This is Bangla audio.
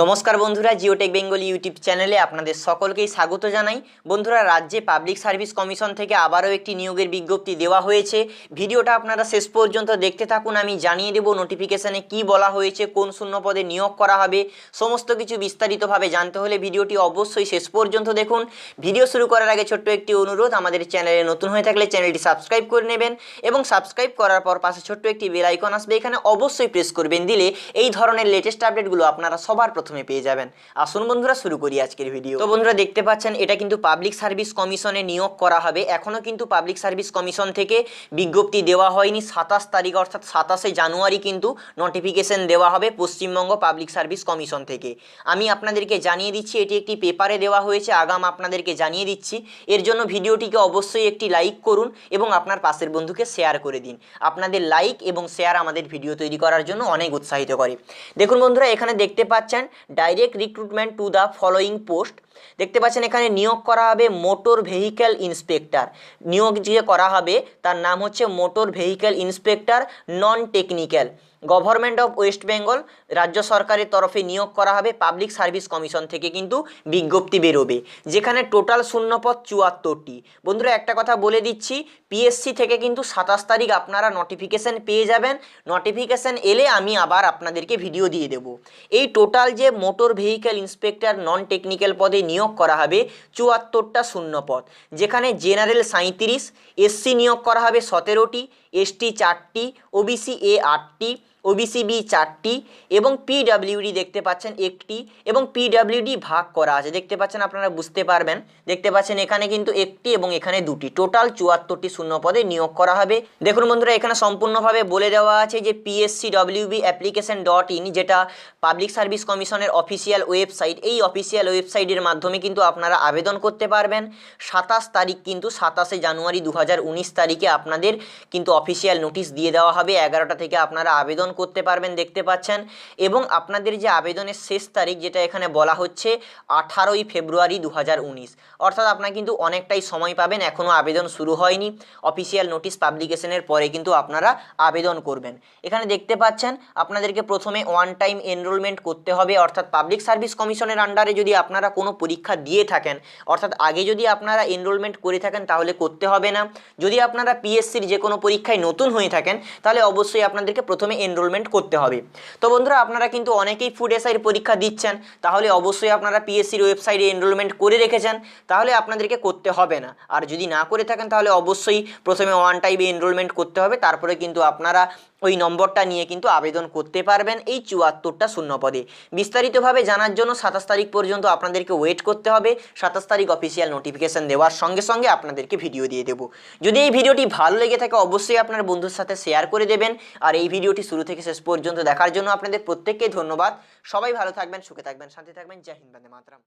নমস্কার বন্ধুরা, জিওটেক বেঙ্গলি ইউটিউব চ্যানেলে আপনাদের সকলকেই স্বাগত জানাই। বন্ধুরা, রাজ্যে পাবলিক সার্ভিস কমিশন থেকে আবারও একটি নিয়োগের বিজ্ঞপ্তি দেওয়া হয়েছে। ভিডিওটা আপনারা শেষ পর্যন্ত দেখতে থাকুন, আমি জানিয়ে দেব নোটিফিকেশানে কি বলা হয়েছে, কোন শূন্য পদে নিয়োগ করা হবে। সমস্ত কিছু বিস্তারিতভাবে জানতে হলে ভিডিওটি অবশ্যই শেষ পর্যন্ত দেখুন। ভিডিও শুরু করার আগে ছোট্ট একটি অনুরোধ, আমাদের চ্যানেলে নতুন হয়ে থাকলে চ্যানেলটি সাবস্ক্রাইব করে নেবেন এবং সাবস্ক্রাইব করার পর পাশে ছোট্ট একটি বেল আইকন আসবে, এখানে অবশ্যই প্রেস করবেন। দিলে এই ধরনের লেটেস্ট আপডেটগুলো আপনারা সবার প্রথমে পেয়ে যাবেন। আসুন বন্ধুরা, শুরু করি আজকের ভিডিও তো বন্ধুরা, দেখতে পাচ্ছেন, এটা কিন্তু পাবলিক সার্ভিস কমিশনে নিয়োগ করা হবে। এখনও কিন্তু পাবলিক সার্ভিস কমিশন থেকে বিজ্ঞপ্তি দেওয়া হয়নি। সাতাশ তারিখ, অর্থাৎ সাতাশে জানুয়ারি কিন্তু নোটিফিকেশন দেওয়া হবে পশ্চিমবঙ্গ পাবলিক সার্ভিস কমিশন থেকে। আমি আপনাদেরকে জানিয়ে দিচ্ছি, এটি একটি পেপারে দেওয়া হয়েছে, আগাম আপনাদেরকে জানিয়ে দিচ্ছি। এর জন্য ভিডিওটিকে অবশ্যই একটি লাইক করুন এবং আপনার পাশের বন্ধুকে শেয়ার করে দিন। আপনাদের লাইক এবং শেয়ার আমাদের ভিডিও তৈরি করার জন্য অনেক উৎসাহিত করে। দেখুন বন্ধুরা, এখানে দেখতে পাচ্ছেন direct recruitment to the following post দেখতে পাচ্ছেন এখানে নিয়োগ করা হবে মোটর ভেহিক্যাল ইন্সপেক্টর। নিয়োগ যে করা হবে, তার নাম হচ্ছে motor vehicle inspector non technical. Government of West Bengal রাজ্য সরকারের তরফে নিয়োগ করা হবে পাবলিক সার্ভিস কমিশন থেকে কিন্তু বিজ্ঞপ্তি বেরোবে, যেখানে টোটাল শূন্যপদ চুয়াত্তরটি। বন্ধুরা, একটা কথা বলে দিচ্ছি, পিএসসি থেকে কিন্তু সাতাশ তারিখ আপনারা নোটিফিকেশান পেয়ে যাবেন। নোটিফিকেশান এলে আমি আবার আপনাদেরকে ভিডিও দিয়ে দেব। এই টোটাল যে motor vehicle inspector non technical পদে নিয়োগ করা হবে চুয়াত্তরটা শূন্যপদ যেখানে জেনারেল সাঁইত্রিশ, এসসি নিয়োগ করা হবে সতেরোটি, এসটি চারটি, ওবিসি এ আটটি ওবিসি বি চারটি এবং পিডাব্লিউডি দেখতে পাচ্ছেন একটি এবং পিডাব্লিউডি ভাগ করা আছে। দেখতে পাচ্ছেন আপনারা বুঝতে পারবেন। দেখতে পাচ্ছেন এখানে কিন্তু একটি এবং এখানে দুটি। টোটাল চুয়াত্তরটি শূন্য পদে নিয়োগ করা হবে। দেখুন বন্ধুরা, এখানে সম্পূর্ণভাবে বলে দেওয়া আছে যে PSC WB application dot in যেটা পাবলিক সার্ভিস কমিশনের অফিসিয়াল ওয়েবসাইট এই অফিসিয়াল ওয়েবসাইটের মাধ্যমে কিন্তু আপনারা আবেদন করতে পারবেন। সাতাশ তারিখ কিন্তু সাতাশে জানুয়ারি দু হাজার উনিশ তারিখে আপনাদের কিন্তু অফিসিয়াল নোটিশ দিয়ে দেওয়া হবে। এগারোটা থেকে আপনারা আবেদন করতে পারবেন, দেখতে পাচ্ছেন। এবং আপনাদের যে আবেদনের শেষ তারিখ, যেটা এখানে বলা হচ্ছে আঠারোই ফেব্রুয়ারি দু হাজার উনিশ। অর্থাৎ আপনারা কিন্তু অনেকটাই সময় পাবেন এখনও আবেদন শুরু হয়নি। অফিসিয়াল নোটিশ পাবলিকেশনের পরে কিন্তু আপনারা আবেদন করবেন। এখানে দেখতে পাচ্ছেন, আপনাদেরকে প্রথমে ওয়ান টাইম এনরোলমেন্ট করতে হবে। অর্থাৎ পাবলিক সার্ভিস কমিশনের আন্ডারে যদি আপনারা কোনো পরীক্ষা দিয়ে থাকেন, অর্থাৎ আগে যদি আপনারা এনরোলমেন্ট করে থাকেন, তাহলে করতে হবে না। যদি আপনারা পিএসসির যে কোনো পরীক্ষায় নতুন হয়ে থাকেন, তাহলে অবশ্যই আপনাদেরকে প্রথমে এনরোলমেন্ট করতে হবে। তো বন্ধুরা, আপনারা কিন্তু অনেকেই ফুড এসআইয়ের পরীক্ষা দিচ্ছেন, তাহলে অবশ্যই আপনারা পিএসসির ওয়েবসাইটে এনরোলমেন্ট করে রেখেছেন, তাহলে আপনাদেরকে করতে হবে না। আর যদি না করে থাকেন, তাহলে অবশ্যই প্রথমে ওয়ান টাইমে এনরোলমেন্ট করতে হবে, তারপরে কিন্তু আপনারা ওই নম্বরটা নিয়ে কিন্তু আবেদন করতে পারবেন এই চুয়াত্তরটা শূন্য পদে বিস্তারিতভাবে জানার জন্য সাতাশ তারিখ পর্যন্ত আপনাদেরকে ওয়েট করতে হবে। সাতাশ তারিখ অফিসিয়াল নোটিফিকেশান দেওয়ার সঙ্গে সঙ্গে আপনাদেরকে ভিডিও দিয়ে দেবো। যদি এই ভিডিওটি ভালো লেগে থাকে অবশ্যই আপনার বন্ধুর সাথে শেয়ার করে দেবেন। আর এই ভিডিওটি শুরু থেকে শেষ পর্যন্ত দেখার জন্য আপনাদের প্রত্যেককে ধন্যবাদ। সবাই ভালো থাকবেন, সুখে থাকবেন, শান্তি থাকবেন। জয় হিন্দ মাতরম।